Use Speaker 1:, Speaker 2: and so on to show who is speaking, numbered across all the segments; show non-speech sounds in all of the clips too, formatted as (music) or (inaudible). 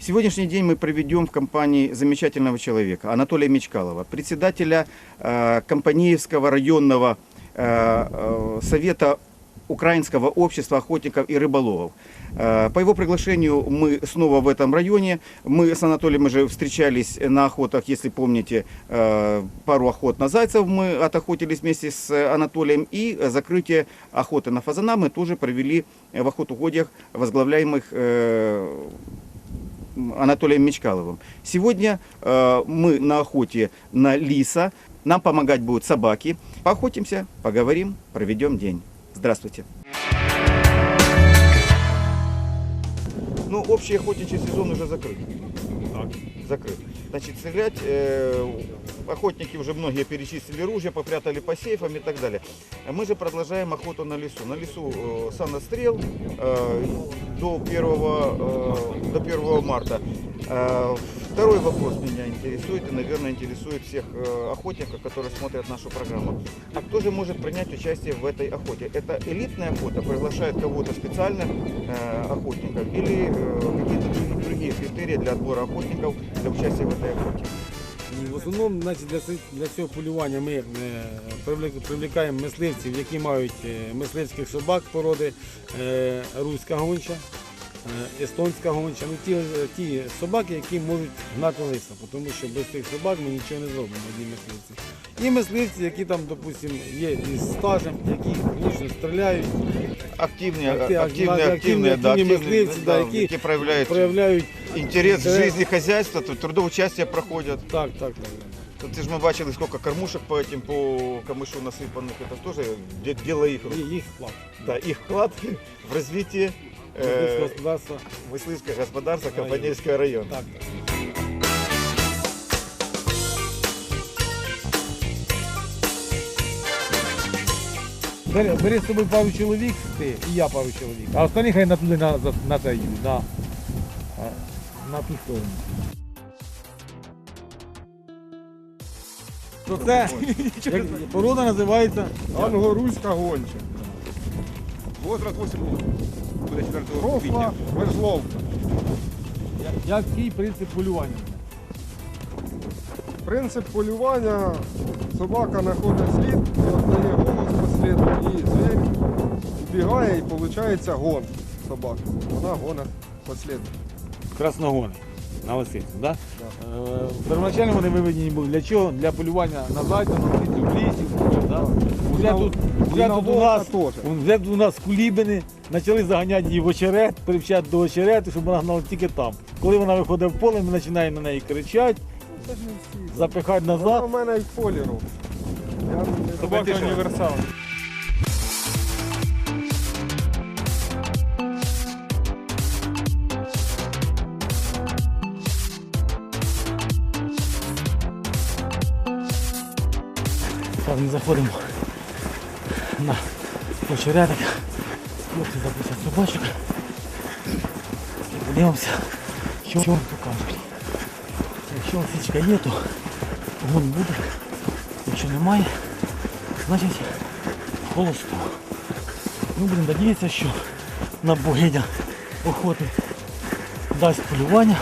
Speaker 1: Сегодняшний день мы проведем в компании замечательного человека, Анатолия Мечкалова, председателя э, Компаниевского районного э, э, совета Украинского общества охотников и рыболовов. Э, По его приглашению мы снова в этом районе. Мы с Анатолием уже встречались на охотах, если помните, э, пару охот на зайцев мы отохотились вместе с Анатолием. И закрытие охоты на фазана мы тоже провели в охотугодиях, возглавляемых э, Анатолием Мечкаловым. Сегодня мы на охоте на лиса. Нам помогать будут собаки. Поохотимся, поговорим, проведем день. Здравствуйте. Ну, общий охотничий сезон уже закрыт. Закрыт. Значит, стрелять э, охотники уже многие перечислили ружья, попрятали по сейфам и так далее. Мы же продолжаем охоту на лесу. На лесу э, санострел э, до 1, э, до 1 марта. Э, второй вопрос меня интересует и, наверное, интересует всех э, охотников, которые смотрят нашу программу. А кто же может принять участие в этой охоте? Это элитная охота, приглашает кого-то специально э, охотников или э, какие-то другие критерии для отбора охотников для участия в этой охоте?
Speaker 2: В основному значить, для, для цього полювання ми привлек- привлікаємо мисливців, які мають е, мисливських собак породи е, руська гонча, естонська гонча. Ну, ті, ті собаки, які можуть гнати лиса, тому що без цих собак ми нічого не зробимо, одні мисливці. І мисливці, які там, допустимо, є із стажем, які, звісно, стріляють,
Speaker 1: Активные,
Speaker 2: Акти-
Speaker 1: активные,
Speaker 2: активные-
Speaker 1: активные, да,
Speaker 2: активные
Speaker 1: активные,
Speaker 2: мисливцы, да,
Speaker 1: да,
Speaker 2: які
Speaker 1: які проявляють
Speaker 2: проявляють.
Speaker 1: интерес в
Speaker 2: интерес.
Speaker 1: жизни хозяйства, то трудоучастие проходят.
Speaker 2: Так, так, так.
Speaker 1: Тут ж ми бачили, сколько кормушек по этим, по камышу насыпанных, это тоже де- дело их рук.
Speaker 2: І їх вклад.
Speaker 1: Да, их вклад (laughs) в развитие
Speaker 2: Мисливського
Speaker 1: э, Компанейского района.
Speaker 2: Так, так. Бери, бери з собою пару чоловік, ти і я пару чоловік. А останні хай на туди на, за- на це їдуть, на, на ту сторону. То це як, порода називається
Speaker 3: Англо-руська гонча. Возраст 8 років. Буде 4 квітня. Вержловка.
Speaker 2: я- який принцип полювання.
Speaker 3: Принцип полювання. Собака знаходить слід, віддає голос по сліду і звір убігає і виходить гон собаки. Вона гонить по сліду.
Speaker 2: Красногони на лисицю, да? Е, Первоначально вони виведені були для чого? Для полювання на зайця, на птицю в лісі. Да? Вже тут, вже тут у нас, вже тут у нас кулібини, почали заганяти її в очерет, привчати до очерету, щоб вона гнала тільки там. Коли вона виходить в поле, ми починаємо на неї кричати, запихати
Speaker 3: Вона
Speaker 2: назад.
Speaker 3: У мене і в полі робить.
Speaker 2: Собака
Speaker 3: універсал.
Speaker 2: Ми заходимо на очеретик. Хлопці запустять собачок. І подивимося, що що покажуть. Якщо лисичка є, то вон буде. Якщо немає, значить холосто. Ми будемо надіятися, що нам богиня охоти дасть полювання,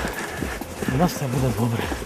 Speaker 2: у нас все буде добре.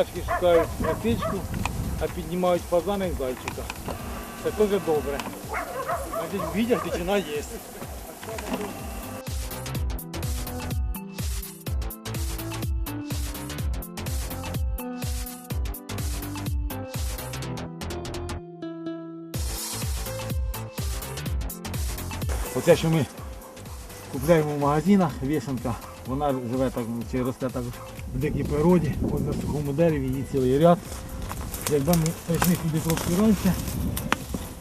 Speaker 2: Собачки шукають лисичку, а піднімають фазана і зайчика. Це теж добре. Значить, в відях дичина є. Оце, що ми купляємо в магазинах, вішенка, вона живе так, чи росте так в дикій природі, ось на сухому дереві, її цілий ряд. Якби ми прийшли сюди трошки раніше,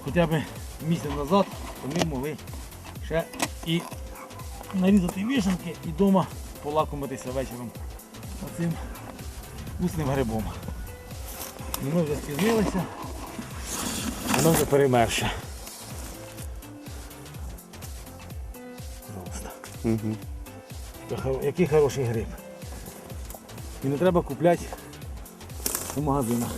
Speaker 2: хоча б місяць назад, то ми могли ще і нарізати вішенки і вдома полакомитися вечором оцим вкусним грибом. І ми вже спізнилися, воно вже перемерше. Яка Який хороший гриб. І не треба купляти у магазинах.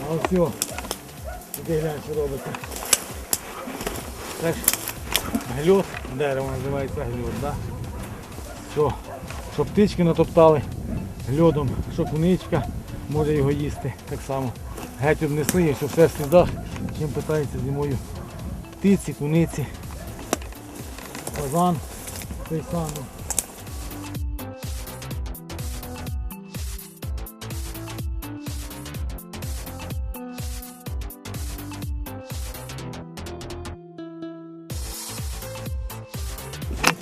Speaker 2: А ось все. Іди глянь, що робиться. Це ж гльот, дерево називається гльот, да? Що, що птички натоптали льодом, що куничка може його їсти так само. Геть обнесли, і що все в слідах, чим питається зимою птиці, куниці, фазан той самий.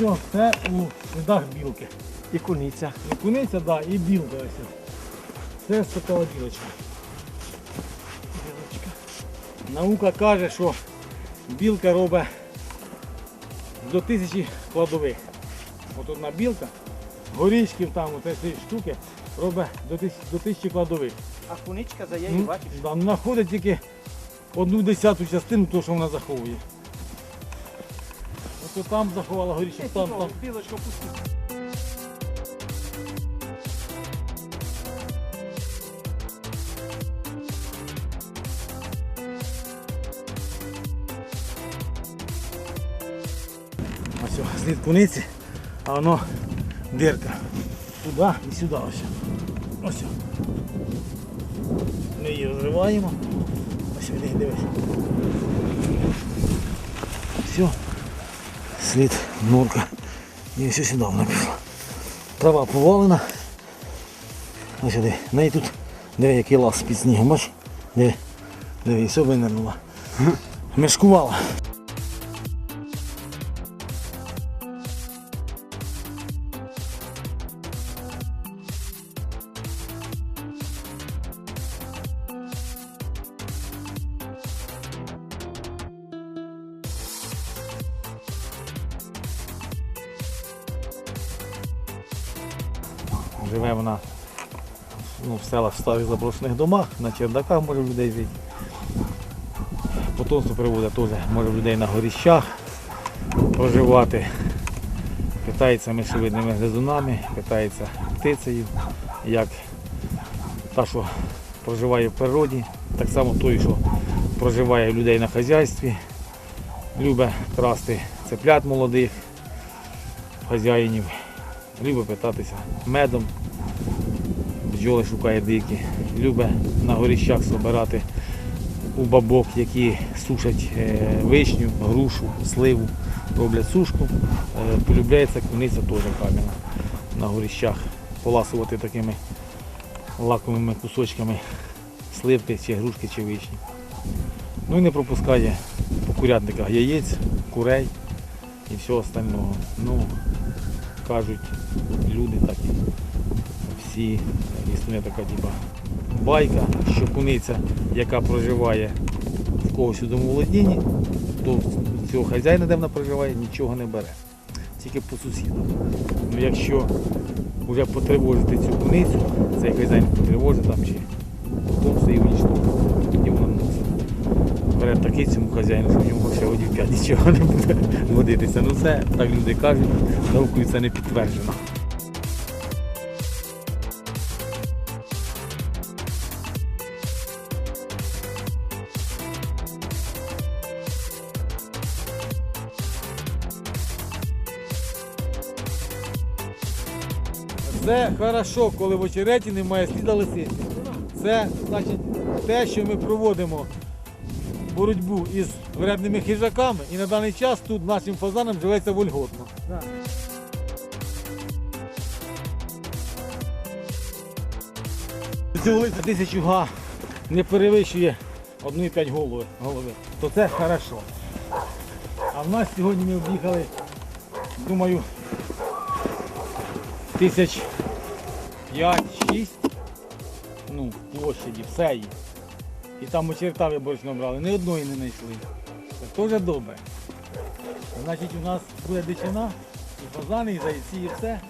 Speaker 2: О, це у слідах білки.
Speaker 4: І куниця.
Speaker 2: І куниця, да, і білка ось. Це статова білочка. Білочка. Наука каже, що білка робить до тисячі кладових. От одна білка, горішків там, оце штуки, робить до тисячі, до тисячі кладових.
Speaker 4: А куничка за її
Speaker 2: Ну,
Speaker 4: бачиш?
Speaker 2: да, знаходить тільки одну десяту частину того, що вона заховує. Ось там заховала горішок, там, там.
Speaker 4: Білочка пусти.
Speaker 2: Ось слід куниці, а воно дирка. Туди і сюди ось. Ось. Ми її розриваємо. Ось іди, дивись. Все. Слід норка. І все сюди вона пішла. Трава повалена. Ось сюди. Неї тут диви, який лаз під снігом. Бач? Диви. Диви, і все винирнула. Мешкувала. Живе вона ну, в селах в старих заброшених домах, на чердаках може людей жити. Потомство приводить теж може людей на горіщах проживати. Питається мишевидними гризунами, питається птицею, як та, що проживає в природі, так само той, що проживає людей на хазяйстві, любить красти цеплят молодих хазяїнів, любить питатися медом, бджоли шукає дикі, любить на горіщах збирати у бабок, які сушать е, вишню, грушу, сливу, роблять сушку. Е, Полюбляється куниця теж кам'яна на горіщах. Поласувати такими лаковими кусочками сливки, чи грушки, чи вишні. Ну і не пропускає по курятниках яєць, курей і всього остального. Ну, кажуть люди такі, всі, існує така типа байка, що куниця, яка проживає в когось у домоволодінні, то цього хазяїна, де вона проживає, нічого не бере. Тільки по сусідах. Ну якщо вже потривожити цю куницю, цей хазяїн потривожить там чи все і унічтожить. Тоді вона. Бере такий цьому хазяїну, що в нього ще одів п'ять (laughs) нічого не буде водитися. Ну це так люди кажуть, наукою це не підтверджено. Це хорошо, коли в очереті немає сліда лисиці. Це значить те, що ми проводимо боротьбу із вредними хижаками, і на даний час тут нашим фазанам живеться вольготно. Цього листа тисячу га не перевищує 1,5 голови, голови, то це хорошо. А в нас сьогодні ми об'їхали, думаю, тисяч 5-6 ну, площаді, все є. І там у черта виборчно брали, ні одної не знайшли. Це теж добре. Значить, у нас буде дичина, і фазани, і зайці, і все.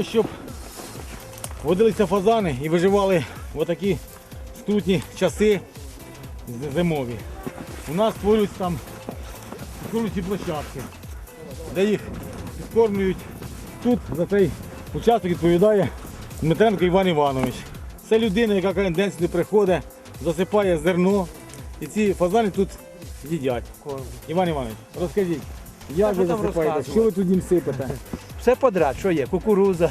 Speaker 2: Того, щоб водилися фазани і виживали в такі скрутні часи зимові. У нас створюються там скруті площадки, де їх підкормлюють. Тут за цей участок відповідає Дмитренко Іван Іванович. Це людина, яка кожен день сюди приходить, засипає зерно. І ці фазани тут їдять. Іван Іванович, розкажіть, як ви засипаєте? Що ви тут їм сипете? (laughs)
Speaker 4: Все подряд, що є? Кукуруза,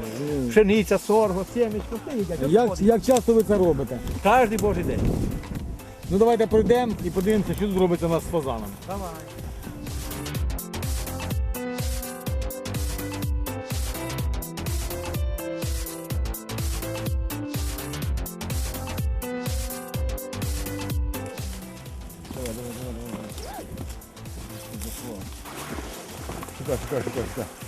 Speaker 4: (laughs) пшениця, сорго, сімечко, все їдять.
Speaker 2: Як, як часто ви це робите?
Speaker 4: Кожний божий день.
Speaker 2: Ну давайте пройдемо і подивимося, що тут робиться у нас з фазанами.
Speaker 4: Давай.
Speaker 2: Шукай, шукай, шукай, шукай.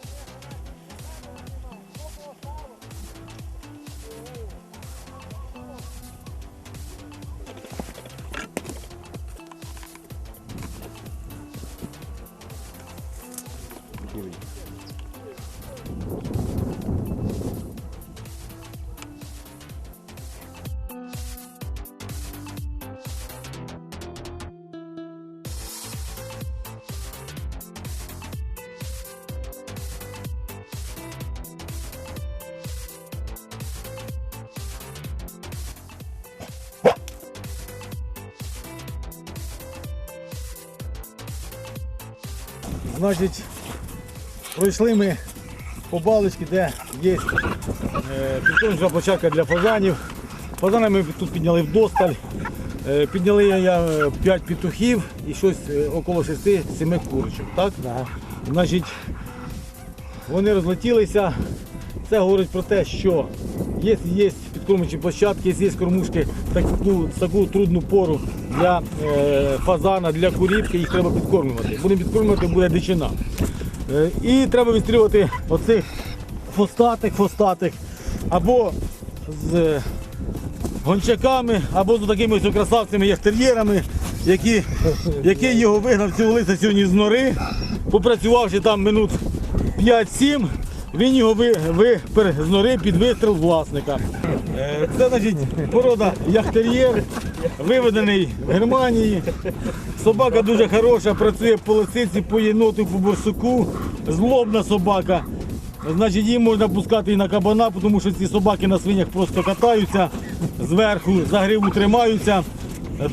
Speaker 2: Значить, пройшли ми по балочці, де є е, підкормча площадка для фазанів. Фазани ми тут підняли вдосталь. Е, підняли я 5 петухів і щось е, около 6-7 курочок. Так? Значить, вони розлетілися. Це говорить про те, що якщо є підкормчі площадки, є кормушки в таку, трудну пору для е, фазана, для курівки, їх треба підкормлювати. Будемо підкормлювати, буде дичина. Е, і треба відстрілювати оцих хвостатих, хвостатих або з е, гончаками, або з такими ось красавцями, як тер'єрами, які, який його вигнав цього лиса сьогодні з нори, попрацювавши там минут 5-7, він його ви- випер з нори під вистріл власника. Е, Це значить порода яхтер'єр, виведений в Германії. Собака дуже хороша, працює по лисиці, по єноту, по борсуку. Злобна собака. Значить, її можна пускати і на кабана, тому що ці собаки на свинях просто катаються, зверху за гриву тримаються.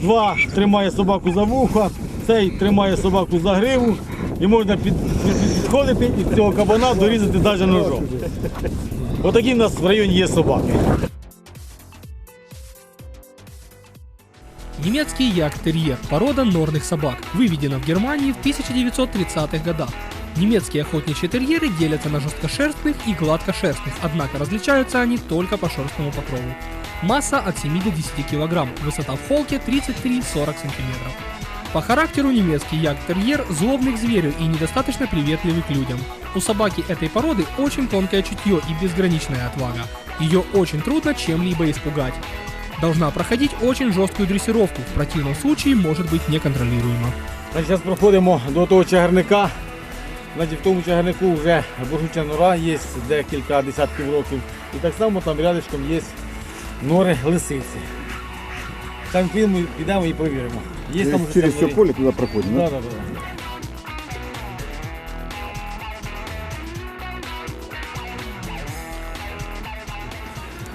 Speaker 2: Два тримає собаку за вухо, цей тримає собаку за гриву. І можна під, під- підходити і цього кабана дорізати навіть ножом. Отакі в нас в районі є собаки.
Speaker 5: Немецкий ягтерьер – порода норных собак, выведена в Германии в 1930-х годах. Немецкие охотничьи терьеры делятся на жесткошерстных и гладкошерстных, однако различаются они только по шерстному покрову. Масса от 7 до 10 кг, высота в холке 33-40 см. По характеру немецкий ягтерьер злобный к зверю и недостаточно приветливый к людям. У собаки этой породы очень тонкое чутье и безграничная отвага. Ее очень трудно чем-либо испугать. Должна проходить очень жесткую дрессировку, в противном случае может быть неконтролируема.
Speaker 2: Зараз проходимо до того чагарника, Значить, в тому чагарнику вже бургуча нора є декілька десятків років. І так само там рядочком є нори лисиці. Там підемо, підемо і перевіримо. Є там вже
Speaker 6: Через все поле туда проходим, да?
Speaker 2: Да, да, да.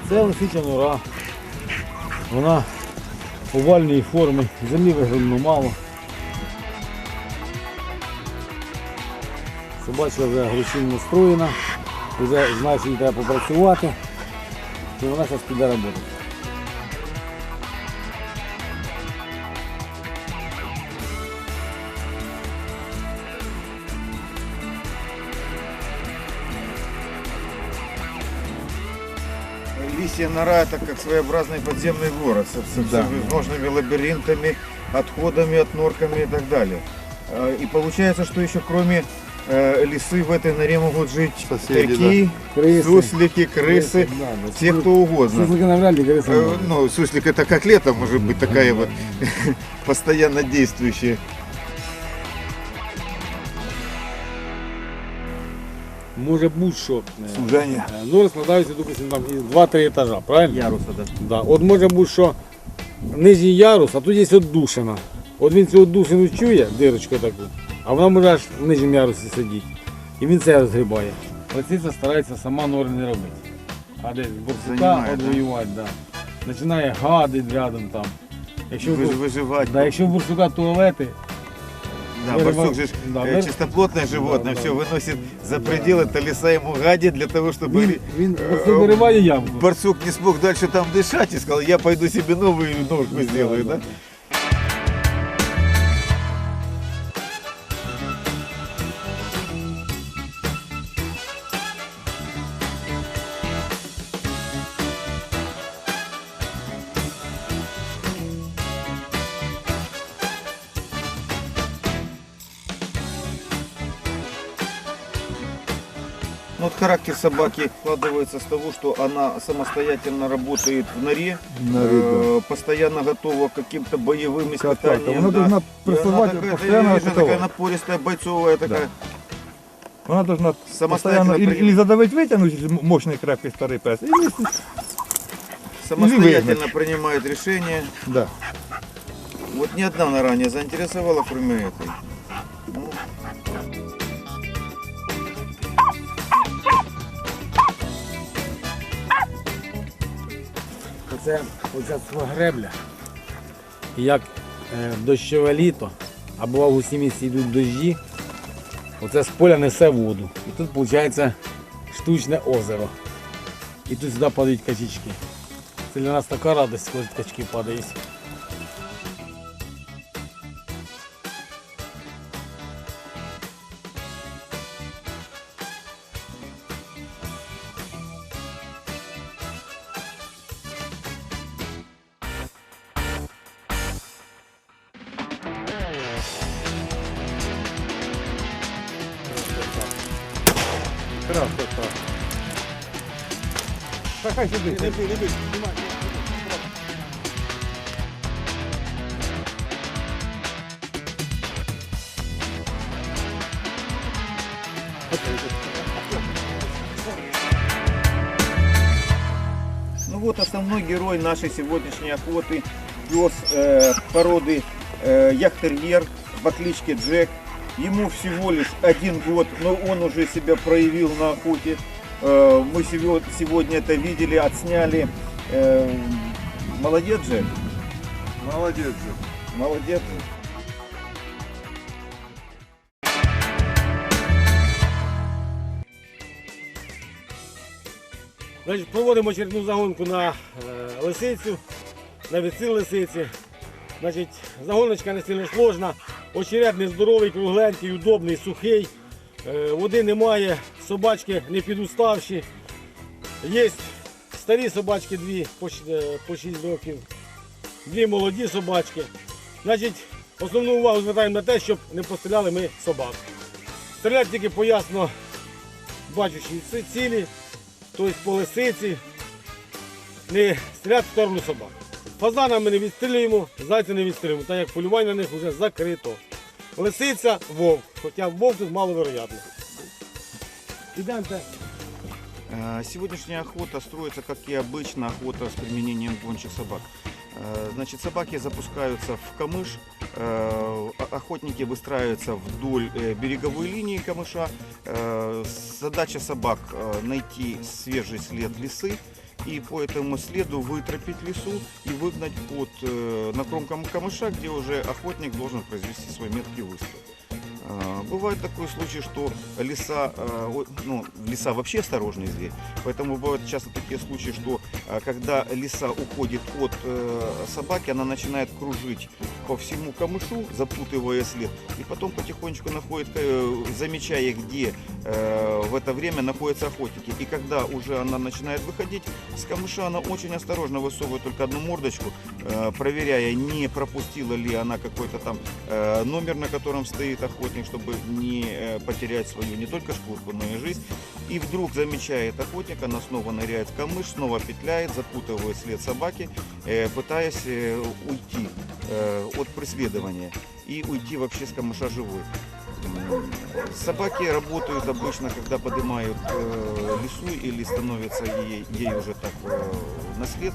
Speaker 2: Це лисича нора. Вона овальної форми, землі виглянуло мало. Собачка вже агресивно настроєна, вже знає, що їй треба попрацювати, і вона зараз піде роботи.
Speaker 1: Лисья нора это как своеобразный подземный город со, со
Speaker 6: Да.
Speaker 1: всевозможными лабиринтами, отходами от норками и так далее. А, И получается, что еще кроме э, лисы в этой норе могут жить
Speaker 6: Соседи,
Speaker 1: такие
Speaker 2: Криси.
Speaker 1: суслики, крысы,
Speaker 2: Да, да.
Speaker 1: все кто угодно.
Speaker 2: Суслики навряд ли, криси
Speaker 1: Э,
Speaker 2: навряд ли.
Speaker 1: Ну, суслик это как лето может быть такая вот (laughs) постоянно действующая.
Speaker 2: Може будь-що.
Speaker 6: Сужение.
Speaker 2: Е, Нори складаються, допустим, там із 2-3 етажа, правильно?
Speaker 4: Яруса, да.
Speaker 2: Да. От може бути, що нижній ярус, а тут є отдушина. От він цю отдушину чує, дирочку таку, а вона може аж в нижньому ярусі сидіти. І він це розгрібає. Лисиця старається сама нори не робити. А десь борсука
Speaker 1: Займає,
Speaker 2: одвоювати, да. Починає гадити рядом там. Якщо, в
Speaker 1: Вы-
Speaker 2: да, якщо в туалети,
Speaker 1: Да,
Speaker 2: Вырывал-
Speaker 1: барсук же ж,
Speaker 2: да,
Speaker 1: э,
Speaker 2: выр-
Speaker 1: чистоплотное животное,
Speaker 2: да.
Speaker 1: все выносит за пределы, это лиса ему гадит для того, чтобы
Speaker 2: він,
Speaker 1: ли-
Speaker 2: він
Speaker 1: Е,
Speaker 2: борсук вириває ямку.
Speaker 1: барсук не смог дальше там дышать и сказал, я пойду себе новую ножку сделаю, да? Характер собаки складывается с того, что она самостоятельно работает в норе,
Speaker 6: норе,
Speaker 1: э, постоянно готова к каким-то боевым испытаниям.
Speaker 6: Она
Speaker 1: да.
Speaker 6: должна
Speaker 1: она
Speaker 6: прессовать,
Speaker 1: такая,
Speaker 6: постоянно
Speaker 1: вижу, такая напористая, бойцовая такая.
Speaker 6: Она должна
Speaker 1: Самостоятельно
Speaker 6: постоянно или, или задавить, вытянуть, мощный крепкий старый пес, или,
Speaker 1: Самостоятельно принимает решения.
Speaker 6: да.
Speaker 1: Вот ни одна нора не заинтересовала, кроме этой.
Speaker 2: Оце оця гребля. Як е, дощове літо, або в августі місяці йдуть дощі, оце з поля несе воду. І тут виходить штучне озеро. І тут сюди падають качечки. Це для нас така радість, коли качки падають.
Speaker 6: Хай сюди.
Speaker 1: Ну вот основной герой нашей сегодняшней охоты. Пес э, породы э, яхтерьер по кличке Джек. Ему всего лишь один год, но он уже себя проявил на охоте. Э, мы сего- сегодня это видели, отсняли. Э, молодец, Джек.
Speaker 3: Молодець. же.
Speaker 1: Молодец. Джек.
Speaker 2: Значить, проводимо очередну загонку на е, лисицю, на відсил лисиці. Значить, загоночка не сильно сложна, очеред нездоровий, кругленький, удобний, сухий. Е, води немає, собачки не підуставші. Є старі собачки дві по, щ- е, по 6 років, дві молоді собачки. Значить, основну увагу звертаємо на те, щоб не постріляли ми собак. Стріляти тільки по ясно бачучій цілі тобто по лисиці, не стріляти в сторону собак. Фазана ми не відстрілюємо, зайця не відстрілюємо, так як полювання на них вже закрито. лисиця, вовк. Хоча вовк тут маловероятно.
Speaker 1: Э, Сегодняшняя охота строится, как и обычно, охота с применением гончих собак. Э, Значит, собаки запускаются в камыш, э, охотники выстраиваются вдоль береговой линии камыша. Задача собак найти свежий след лисы и по этому следу вытропить лису и выгнать под на кромкам камыша, где уже охотник должен произвести свой меткий выстрел. А, Бывает такой случай, что лиса, а, о- ну, лиса вообще осторожный зверь, поэтому бывают часто такие случаи, что а, когда лиса уходит от э, собаки, она начинает кружить по всему камышу, запутывая след, и потом потихонечку находит, э, замечая, где э, в это время находятся охотники. И когда уже она начинает выходить с камыша, она очень осторожно высовывает только одну мордочку, э, проверяя, не пропустила ли она какой-то там э, номер, на котором стоит охотник, чтобы не э, потерять свою не только шкурку, но и жизнь. И вдруг замечает охотник, она снова ныряет в камыш, снова петляет, запутывает след собаки, э, пытаясь э, уйти э, от преследования и уйти вообще с камыша живой. М, Собаки работают обычно, когда поднимают э, лесу или становятся ей, ей уже так э, на след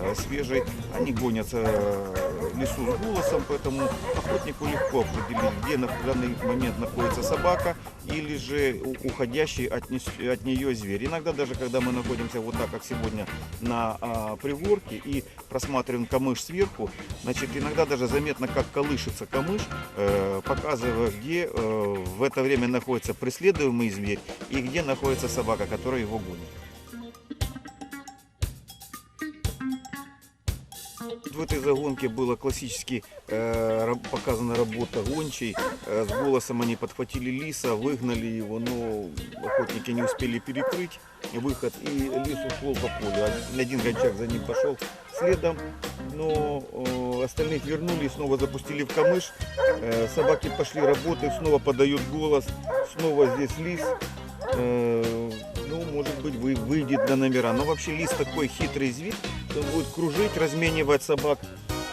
Speaker 1: э, свежий. Они гонятся э, лесу с голосом, поэтому охотнику легко определить, где на данный момент находится собака или же уходящий от, от нее зверь. Иногда даже когда мы находимся вот так, как сегодня на а, пригорке и просматриваем камыш сверху, значит иногда даже заметно, как колышется камыш, э, показывая, где э, в это время находится преследуемый зверь и где находится собака, которая его гонит. В этой загонке была классически э, показана работа гончей. Э, с голосом они подхватили лиса, выгнали его, но охотники не успели перекрыть выход, и лис ушел по полю. Один- гончак за ним пошел следом, но э, остальных вернули и снова запустили в камыш. Э, собаки пошли работать, снова подают голос, снова здесь лис. Э, ну, может быть, вы, выйдет на номера. Но вообще лис такой хитрый зверь, будет кружить, разменивать собак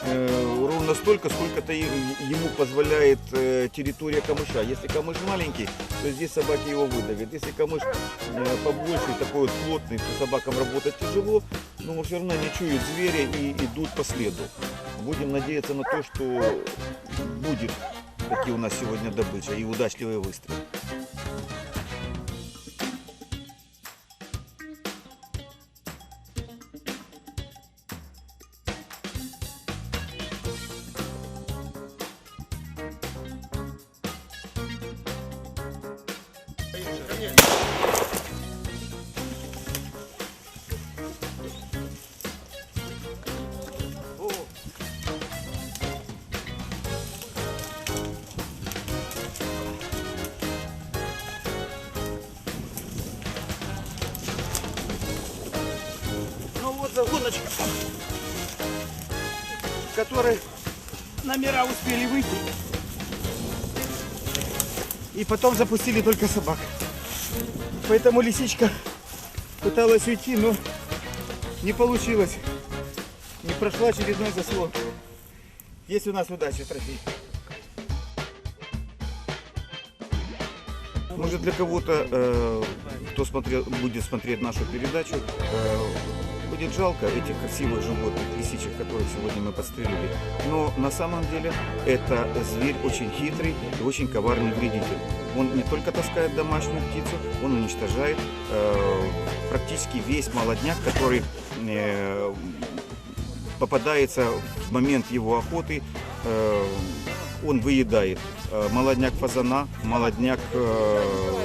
Speaker 1: э, ровно столько, сколько-то е- ему позволяет э, территория камыша. Если камыш маленький, то здесь собаки его выдавят. Если камыш э, побольше, такой вот плотный, то собакам работать тяжело, но все равно они чуют зверя и идут по следу. Будем надеяться на то, что будет таки у нас сегодня добыча и удачливый выстрел. Загоночка, в которой номера успели выйти. И потом запустили только собак. Поэтому лисичка пыталась уйти, но не получилось. Не прошла очередной заслон. Есть у нас удача, трофей. Может для кого-то, э, кто смотрел, будет смотреть нашу передачу, э, будет жалко этих красивых животных, лисичек, которых сегодня мы подстрелили. Но на самом деле это зверь очень хитрый и очень коварный вредитель. Он не только таскает домашнюю птицу, он уничтожает э, практически весь молодняк, который э, попадается в момент его охоты. э, он выедает э, молодняк фазана, молодняк э,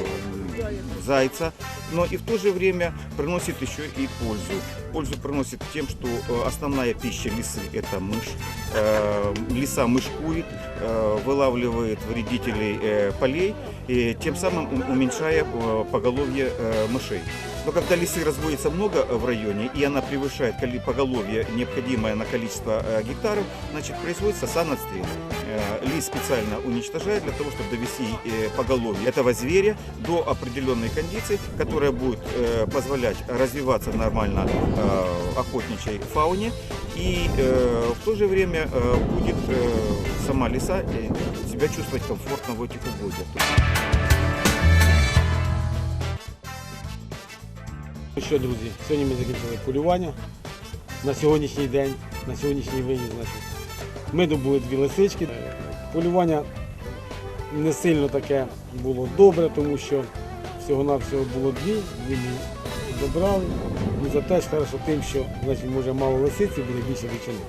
Speaker 1: зайца, но и в то же время приносит еще и пользу. Пользу приносит тем, что э, основная пища лисы – это мышь. Э, Лиса мышкует, э, вылавливает вредителей э, полей, и тем самым у- уменьшая э, поголовье э, мышей. Но когда лисы разводится много в районе, и она превышает поголовье, необходимое на количество э, гектаров, значит, производится санотстрел. Э, Лис специально уничтожает для того, чтобы довести э, поголовье этого зверя до определенной кондиции, которая будет э, позволять развиваться нормально э, охотничьей фауне. И э, в то же время э, будет э, сама лиса э, себя чувствовать комфортно в этих угодьях.
Speaker 2: Що, друзі, сьогодні ми закінчили полювання на сьогоднішній день, на сьогоднішній виїзд. Ми добули дві лисички. Полювання не сильно таке було добре, тому що всього-навсього було дві, дві ми забрали. Ну, зате ж хорошо тим, що значить, може мало лисиці, буде більше дичини.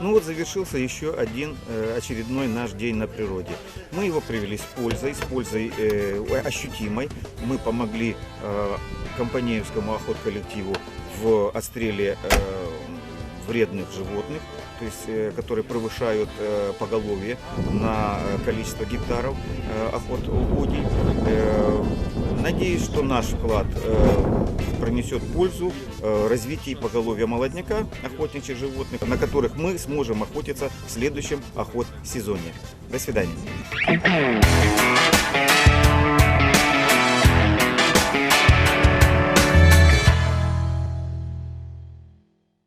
Speaker 1: Ну вот завершился еще один э, очередной наш день на природе. Мы его привели с пользой, с пользой э, ощутимой. Мы помогли э, компанеевскому охотколлективу в отстреле э, вредных животных, то есть, которые превышают поголовье на количество гектаров э, охот угодий. Надеюсь, что наш вклад принесет пользу э, развитию поголовья молодняка охотничьих животных, на которых мы сможем охотиться в следующем охот сезоне. До свидания.